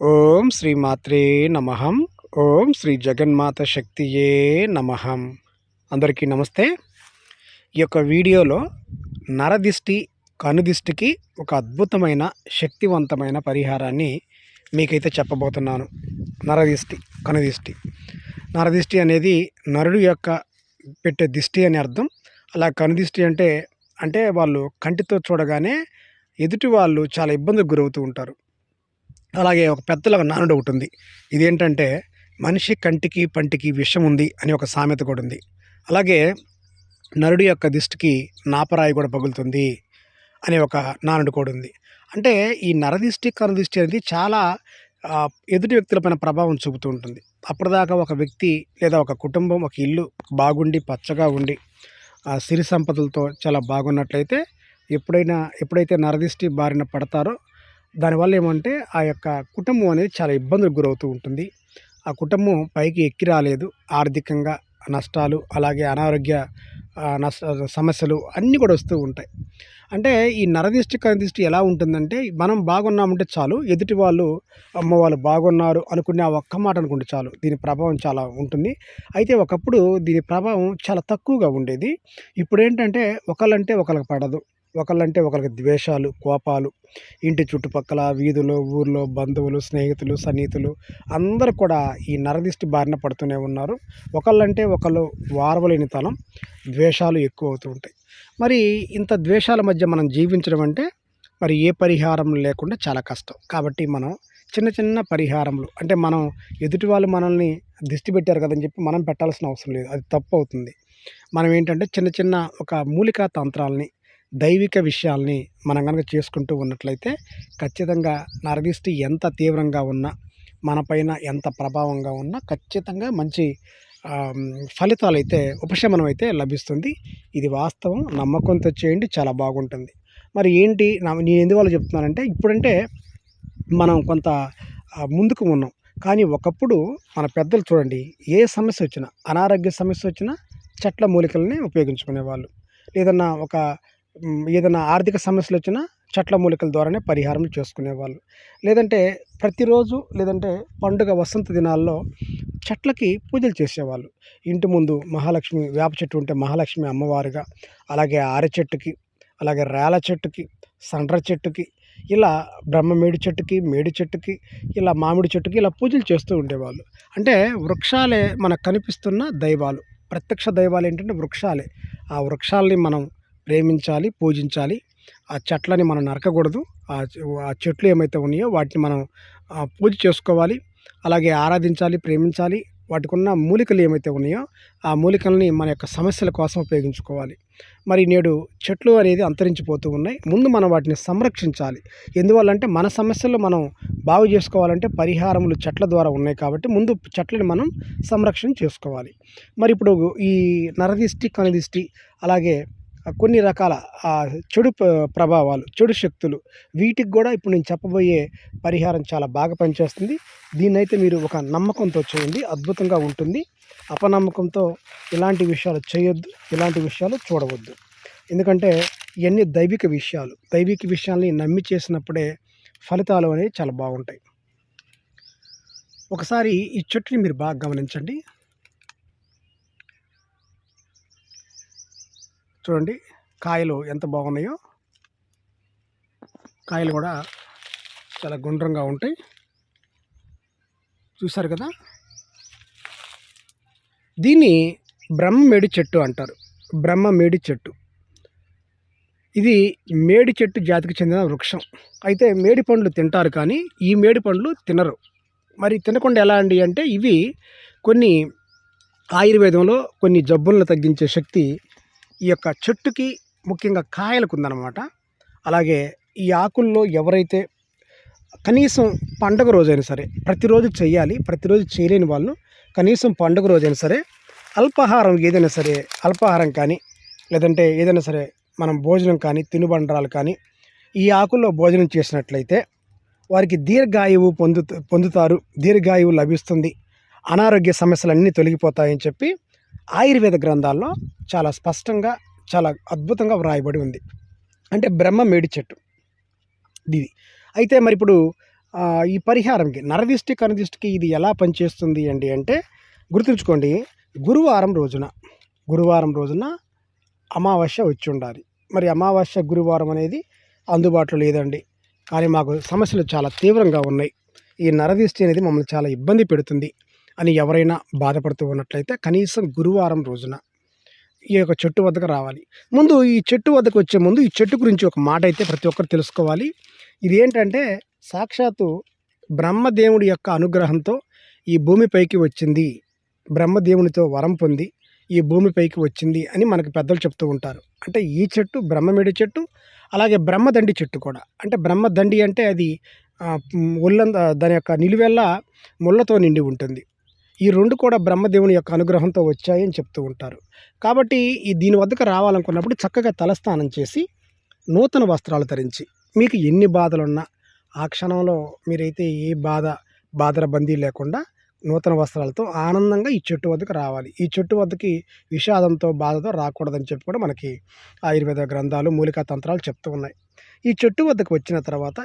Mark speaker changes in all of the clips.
Speaker 1: ఓం శ్రీ మాత్రే నమహం ఓం శ్రీ జగన్మాత శక్తియే నమహం అందరికీ నమస్తే. ఈ యొక్క వీడియోలో నరదిష్టి కనుదిష్టికి ఒక అద్భుతమైన శక్తివంతమైన పరిహారాన్ని మీకైతే చెప్పబోతున్నాను. నరదిష్టి కనుదిష్టి. నరదిష్టి అనేది నరుడు యొక్క పెట్టే దిష్టి అని అర్థం. అలా కనుదిష్టి అంటే అంటే వాళ్ళు కంటితో చూడగానే ఎదుటి వాళ్ళు చాలా ఇబ్బందికి గురవుతూ ఉంటారు. అలాగే ఒక పెద్దల నానుడు ఒకటి ఉంది ఇదేంటంటే మనిషి కంటికి పంటికి విషం ఉంది అని ఒక సామెత కూడా ఉంది. అలాగే నరుడి యొక్క దిష్టికి నాపరాయి కూడా పగులుతుంది అనే ఒక నానుడు కూడా ఉంది. అంటే ఈ నరదిష్టి కనుదిష్టి అనేది చాలా ఎదుటి వ్యక్తులపైన ప్రభావం చూపుతూ ఉంటుంది. అప్పటిదాకా ఒక వ్యక్తి లేదా ఒక కుటుంబం ఒక ఇల్లు బాగుండి పచ్చగా ఉండి ఆ సిరి సంపదలతో చాలా బాగున్నట్లయితే ఎప్పుడైనా ఎప్పుడైతే నరదిష్టి బారిన పడతారో దానివల్ల ఏమంటే ఆ యొక్క కుటుంబం అనేది చాలా ఇబ్బందులకు గురవుతూ ఉంటుంది. ఆ కుటుంబం పైకి ఎక్కి రాలేదు. ఆర్థికంగా నష్టాలు అలాగే అనారోగ్య నష్ట సమస్యలు అన్నీ కూడా వస్తూ ఉంటాయి. అంటే ఈ నరదిష్టి కనిదిష్టి ఎలా ఉంటుందంటే మనం బాగున్నామంటే చాలు ఎదుటి వాళ్ళు అమ్మ వాళ్ళు బాగున్నారు అనుకునే ఆ ఒక్క మాట అనుకుంటే చాలు దీని ప్రభావం చాలా ఉంటుంది. అయితే ఒకప్పుడు దీని ప్రభావం చాలా తక్కువగా ఉండేది. ఇప్పుడు ఏంటంటే ఒకళ్ళంటే ఒకళ్ళకి పడదు. ఒకళ్ళంటే ఒకరికి ద్వేషాలు కోపాలు ఇంటి చుట్టుపక్కల వీధులు ఊర్లో బంధువులు స్నేహితులు సన్నిహితులు అందరూ కూడా ఈ నరదిష్టి బారిన పడుతూనే ఉన్నారు. ఒకళ్ళంటే ఒకళ్ళు వారవలేని తనం ద్వేషాలు ఎక్కువ అవుతూ ఉంటాయి. మరి ఇంత ద్వేషాల మధ్య మనం జీవించడం అంటే మరి ఏ పరిహారం లేకుండా చాలా కష్టం. కాబట్టి మనం చిన్న చిన్న పరిహారములు అంటే మనం ఎదుటి వాళ్ళు మనల్ని దిష్టి పెట్టారు కదని చెప్పి మనం పెట్టాల్సిన అవసరం లేదు. అది తప్పు అవుతుంది. మనం ఏంటంటే చిన్న చిన్న ఒక మూలికా తంత్రాలని దైవిక విషయాల్ని మనం కనుక చేసుకుంటూ ఉన్నట్లయితే ఖచ్చితంగా నరదిష్టి ఎంత తీవ్రంగా ఉన్నా మనపైన ఎంత ప్రభావంగా ఉన్నా ఖచ్చితంగా మంచి ఫలితాలు అయితే ఉపశమనం అయితే లభిస్తుంది. ఇది వాస్తవం. నమ్మకంతో చేయండి. చాలా బాగుంటుంది. మరి ఏంటి? నా నేను ఎందువల్ల చెప్తున్నానంటే ఇప్పుడంటే మనం కొంత ముందుకు ఉన్నాం. కానీ ఒకప్పుడు మన పెద్దలు చూడండి ఏ సమస్య వచ్చినా అనారోగ్య సమస్య వచ్చినా చెట్ల మూలికల్ని ఉపయోగించుకునేవాళ్ళు. లేదన్నా ఒక ఏదైనా ఆర్థిక సమస్యలు వచ్చినా చెట్ల మూలికల ద్వారానే పరిహారం చేసుకునేవాళ్ళు. లేదంటే ప్రతిరోజు లేదంటే పండుగ వసంత దినాల్లో చెట్లకి పూజలు చేసేవాళ్ళు. ఇంటి ముందు మహాలక్ష్మి వేప చెట్టు ఉంటే మహాలక్ష్మి అమ్మవారుగా అలాగే ఆరె చెట్టుకి అలాగే రేల చెట్టుకి సండ్ర చెట్టుకి ఇలా బ్రహ్మమేడి చెట్టుకి మేడి చెట్టుకి ఇలా మామిడి చెట్టుకి ఇలా పూజలు చేస్తూ ఉండేవాళ్ళు. అంటే వృక్షాలే మనకు కనిపిస్తున్న దైవాలు. ప్రత్యక్ష దైవాలు ఏంటంటే వృక్షాలే. ఆ వృక్షాలని మనం ప్రేమించాలి పూజించాలి. ఆ చెట్లని మనం నరకకూడదు. ఆ చెట్లు ఏమైతే ఉన్నాయో వాటిని మనం పూజ చేసుకోవాలి. అలాగే ఆరాధించాలి ప్రేమించాలి. వాటికి ఉన్న మూలికలు ఏమైతే ఉన్నాయో ఆ మూలికల్ని మన యొక్క సమస్యల కోసం ఉపయోగించుకోవాలి. మరి నేడు చెట్లు అనేది అంతరించిపోతూ ఉన్నాయి. ముందు మనం వాటిని సంరక్షించాలి. ఎందువల్లంటే మన సమస్యలు మనం బాగు చేసుకోవాలంటే పరిహారములు చెట్ల ద్వారా ఉన్నాయి కాబట్టి ముందు చెట్లని మనం సంరక్షణ చేసుకోవాలి. మరి ఇప్పుడు ఈ నరదిష్టి కనుదిష్టి అలాగే కొన్ని రకాల చెడు ప్రభావాలు చెడు శక్తులు వీటికి కూడా ఇప్పుడు నేను చెప్పబోయే పరిహారం చాలా బాగా పనిచేస్తుంది. దీన్నైతే మీరు ఒక నమ్మకంతో చేయండి. అద్భుతంగా ఉంటుంది. అపనమ్మకంతో ఇలాంటి విషయాలు చేయొద్దు. ఇలాంటి విషయాలు చూడవద్దు. ఎందుకంటే ఇవన్నీ దైవిక విషయాలు. దైవిక విషయాల్ని నమ్మి చేసినప్పుడే ఫలితాలు అనేవి చాలా బాగుంటాయి. ఒకసారి ఈ చెట్టుని మీరు బాగా గమనించండి. చూడండి కాయలు ఎంత బాగున్నాయో. కాయలు కూడా చాలా గుండ్రంగా ఉంటాయి. చూశారు కదా? దీన్ని బ్రహ్మ మేడి చెట్టు అంటారు. బ్రహ్మ మేడి చెట్టు. ఇది మేడి చెట్టు జాతికి చెందిన వృక్షం. అయితే మేడి పండ్లు తింటారు కానీ ఈ మేడి పండ్లు తినరు. మరి తినకుండా ఎలా అండి అంటే ఇవి కొన్ని ఆయుర్వేదంలో కొన్ని జబ్బులను తగ్గించే శక్తి ఈ యొక్క చెట్టుకి ముఖ్యంగా కాయలకు ఉందన్నమాట అలాగే ఈ ఆకుల్లో ఎవరైతే కనీసం పండగ రోజైనా సరే ప్రతిరోజు చేయాలి ప్రతిరోజు చేయలేని వాళ్ళు కనీసం పండుగ రోజైనా సరే అల్పాహారం ఏదైనా సరే అల్పాహారం కానీ లేదంటే ఏదైనా సరే మనం భోజనం కానీ తినుబండరాలు కానీ ఈ ఆకుల్లో భోజనం చేసినట్లయితే వారికి దీర్ఘాయువు పొందు పొందుతారు దీర్ఘాయువు లభిస్తుంది అనారోగ్య సమస్యలన్నీ తొలగిపోతాయని చెప్పి ఆయుర్వేద గ్రంథాల్లో చాలా స్పష్టంగా చాలా అద్భుతంగా వ్రాయబడి ఉంది. అంటే బ్రహ్మ మేడి చెట్టు. ఇది. అయితే మరి ఇప్పుడు ఈ పరిహారంకి నరదిష్టి కనుదిష్టికి ఇది ఎలా పనిచేస్తుంది అండి అంటే గుర్తుంచుకోండి గురువారం రోజున గురువారం రోజున అమావాస్య వచ్చి ఉండాలి మరి అమావాస్య గురువారం అనేది అందుబాటులో లేదండి. కానీ మాకు సమస్యలు చాలా తీవ్రంగా ఉన్నాయి. ఈ నరదిష్టి అనేది మమ్మల్ని చాలా ఇబ్బంది పెడుతుంది. అని ఎవరైనా బాధపడుతూ ఉన్నట్లయితే కనీసం గురువారం రోజున ఈ యొక్క చెట్టు వద్దకు రావాలి. ముందు ఈ చెట్టు వద్దకు వచ్చే ముందు ఈ చెట్టు గురించి ఒక మాట అయితే ప్రతి ఒక్కరు తెలుసుకోవాలి. ఇది ఏంటంటే సాక్షాత్తు బ్రహ్మదేవుడి యొక్క అనుగ్రహంతో ఈ భూమిపైకి వచ్చింది. బ్రహ్మదేవునితో వరం పొంది ఈ భూమిపైకి వచ్చింది అని మనకు పెద్దలు చెప్తూ ఉంటారు. అంటే ఈ చెట్టు బ్రహ్మమేడి చెట్టు అలాగే బ్రహ్మదండి చెట్టు కూడా. అంటే బ్రహ్మదండి అంటే అది ఆ, దాని యొక్క నిలువెల్ల ముళ్ళతో నిండి ఉంటుంది. ఈ రెండు కూడా బ్రహ్మదేవుని యొక్క అనుగ్రహంతో వచ్చాయని చెప్తూ ఉంటారు. కాబట్టి ఈ దీని వద్దకు రావాలనుకున్నప్పుడు చక్కగా తలస్నానం చేసి నూతన వస్త్రాలు ధరించి మీకు ఎన్ని బాధలున్నా ఆ క్షణంలో మీరైతే ఏ బాధ బాధల బందీ లేకుండా నూతన వస్త్రాలతో ఆనందంగా ఈ చెట్టు వద్దకు రావాలి. ఈ చెట్టు వద్దకి విషాదంతో బాధతో రాకూడదని చెప్పి కూడా మనకి ఆయుర్వేద గ్రంథాలు మూలికా తంత్రాలు చెప్తూ ఉన్నాయి. ఈ చెట్టు వద్దకు వచ్చిన తర్వాత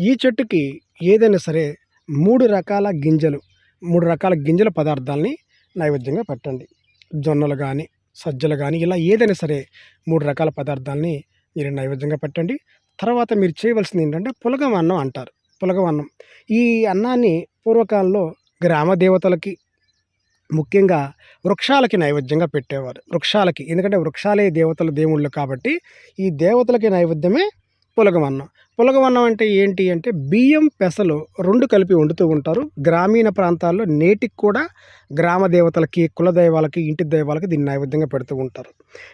Speaker 1: ఈ చెట్టుకి ఏదైనా సరే మూడు రకాల గింజలు మూడు రకాల గింజల పదార్థాలని నైవేద్యంగా పెట్టండి. జొన్నలు కానీ సజ్జలు కానీ ఇలా ఏదైనా సరే మూడు రకాల పదార్థాలని మీరు నైవేద్యంగా పెట్టండి. తర్వాత మీరు చేయవలసింది ఏంటంటే పులగం అన్నం అంటారు. పులగం అన్నం ఈ అన్నాన్ని పూర్వకాలంలో గ్రామ దేవతలకి ముఖ్యంగా వృక్షాలకి నైవేద్యంగా పెట్టేవారు. వృక్షాలకి. ఎందుకంటే వృక్షాలే దేవతల దేవుళ్ళు కాబట్టి ఈ దేవతలకి నైవేద్యమే పులగమన్నం పులగమన్నం అంటే ఏంటి అంటే బియ్యం పెసలు రెండు కలిపి వండుతూ ఉంటారు. గ్రామీణ ప్రాంతాల్లో నేటికి కూడా గ్రామ దేవతలకి కుల దైవాలకి ఇంటి దైవాలకి దీన్ని నైవేద్యంగా పెడుతూ ఉంటారు.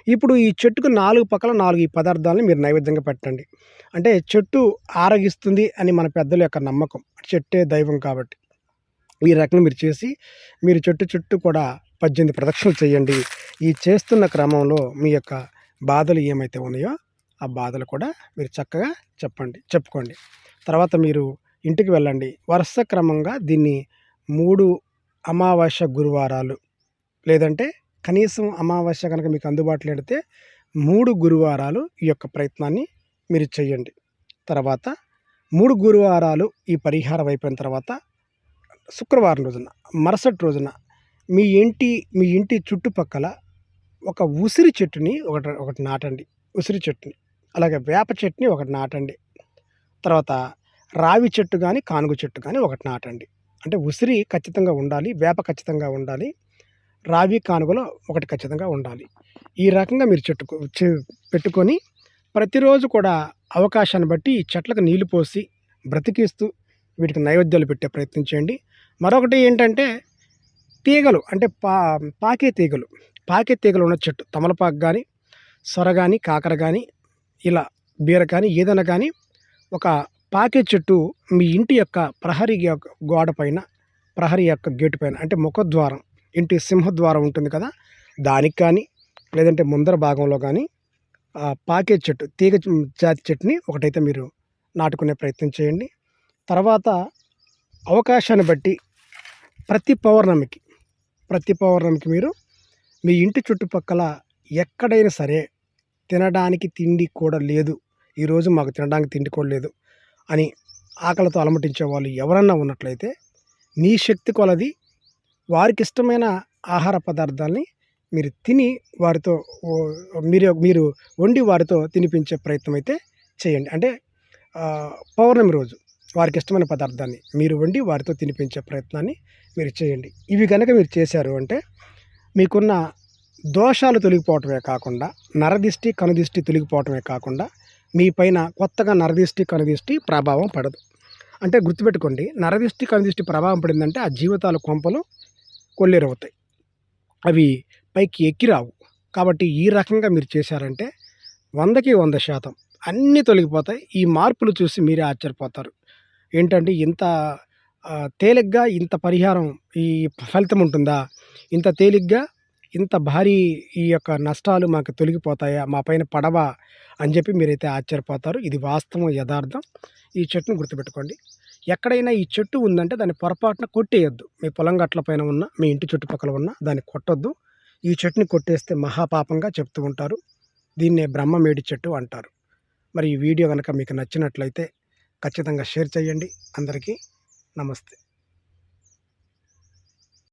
Speaker 1: ఇప్పుడు ఈ చెట్టుకు నాలుగు పక్కల నాలుగు ఈ పదార్థాలను మీరు నైవేద్యంగా పెట్టండి. అంటే చెట్టు ఆరగిస్తుంది అని మన పెద్దల యొక్క నమ్మకం. చెట్టే దైవం కాబట్టి. ఈ రకంగా మీరు చేసి మీరు చెట్టు చుట్టూ కూడా పద్దెనిమిది ప్రదక్షిణలు చేయండి. ఈ చేస్తున్న క్రమంలో మీ యొక్క బాధలు ఏమైతే ఉన్నాయో ఆ బాధలు కూడా మీరు చక్కగా చెప్పండి చెప్పుకోండి. తర్వాత మీరు ఇంటికి వెళ్ళండి. వరుస క్రమంగా దీన్ని మూడు అమావాస్య గురువారాలు లేదంటే కనీసం అమావాస్య కనుక మీకు అందుబాటులో పెడితే మూడు గురువారాలు ఈ యొక్క ప్రయత్నాన్ని మీరు చేయండి. తర్వాత మూడు గురువారాలు ఈ పరిహారం అయిపోయిన తర్వాత శుక్రవారం రోజున మరుసటి రోజున మీ ఇంటి మీ ఇంటి చుట్టుపక్కల ఒక ఉసిరి చెట్టుని ఒకటి ఒకటి నాటండి. ఉసిరి చెట్టుని. అలాగే వేప చెట్టుని ఒకటి నాటండి. తర్వాత రావి చెట్టు కానీ కానుగు చెట్టు కానీ ఒకటి నాటండి. అంటే ఉసిరి ఖచ్చితంగా ఉండాలి వేప ఖచ్చితంగా ఉండాలి రావి కానుగలో ఒకటి ఖచ్చితంగా ఉండాలి. ఈ రకంగా మీరు చెట్టుకు చె- పెట్టుకొని ప్రతిరోజు కూడా అవకాశాన్ని బట్టి ఈ చెట్లకు నీళ్ళు పోసి బ్రతికిస్తూ వీటికి నైవేద్యాలు పెట్టే ప్రయత్నం చేయండి. మరొకటి ఏంటంటే తీగలు అంటే పా పాకే తీగలు. పాకే తీగలు ఉన్న చెట్టు తమలపాకు కానీ సొర కానీ కాకర కానీ ఇలా బీర కానీ ఏదైనా కానీ ఒక పాకే చెట్టు మీ ఇంటి యొక్క ప్రహరీ యొక్క గోడ పైన ప్రహరీ యొక్క గేటు పైన అంటే ముఖద్వారం ఇంటి సింహద్వారం ఉంటుంది కదా దానికి కానీ లేదంటే ముందర భాగంలో కానీ పాకే చెట్టు తీగ జాతి చెట్టుని ఒకటైతే మీరు నాటుకునే ప్రయత్నం చేయండి. తర్వాత అవకాశాన్ని బట్టి ప్రతి పౌర్ణమికి ప్రతి పౌర్ణమికి మీరు మీ ఇంటి చుట్టుపక్కల ఎక్కడైనా సరే తినడానికి తిండి కూడా లేదు. ఈరోజు మాకు తినడానికి తిండి కూడా లేదు అని ఆకలితో అలమటించే వాళ్ళు ఎవరన్నా ఉన్నట్లయితే మీ శక్తి కొలది వారికి ఇష్టమైన ఆహార పదార్థాలని మీరు తిని వారితో మీరు మీరు వండి వారితో తినిపించే ప్రయత్నం అయితే చేయండి. అంటే పౌర్ణమి రోజు వారికి ఇష్టమైన పదార్థాన్ని మీరు వండి వారితో తినిపించే ప్రయత్నాన్ని మీరు చేయండి. ఇవి కనుక మీరు చేశారు అంటే మీకున్న దోషాలు తొలగిపోవటమే కాకుండా నరదిష్టి కనుదిష్టి తొలగిపోవటమే కాకుండా మీ పైన కొత్తగా నరదిష్టి కనుదిష్టి ప్రభావం పడదు. అంటే గుర్తుపెట్టుకోండి నరదిష్టి కనుదిష్టి ప్రభావం పడిందంటే ఆ జీవితాల కొంపలు కొల్లేరవుతాయి. అవి పైకి ఎక్కిరావు కాబట్టి ఈ రకంగా మీరు చేశారంటే వందకి వంద శాతం అన్నీ తొలగిపోతాయి. ఈ మార్పులు చూసి మీరే ఆశ్చర్యపోతారు. ఏంటంటే ఇంత తేలిగ్గా ఇంత పరిహారం ఈ ఫలితం ఉంటుందా? ఇంత తేలిగ్గా ఇంత భారీ ఈ యొక్క నష్టాలు మాకు తొలగిపోతాయా మా పైన పడవా అని చెప్పి మీరైతే ఆశ్చర్యపోతారు. ఇది వాస్తవం యథార్థం. ఈ చెట్టును గుర్తుపెట్టుకోండి. ఎక్కడైనా ఈ చెట్టు ఉందంటే దాన్ని పొరపాటున కొట్టేయొద్దు. మీ పొలం గట్ల పైన ఉన్న మీ ఇంటి చుట్టుపక్కల ఉన్న దాన్ని కొట్టొద్దు. ఈ చెట్టుని కొట్టేస్తే మహాపాపంగా చెప్తూ ఉంటారు. దీన్నే బ్రహ్మమేడి చెట్టు అంటారు. మరి ఈ వీడియో కనుక మీకు నచ్చినట్లయితే ఖచ్చితంగా షేర్ చేయండి. అందరికీ నమస్తే.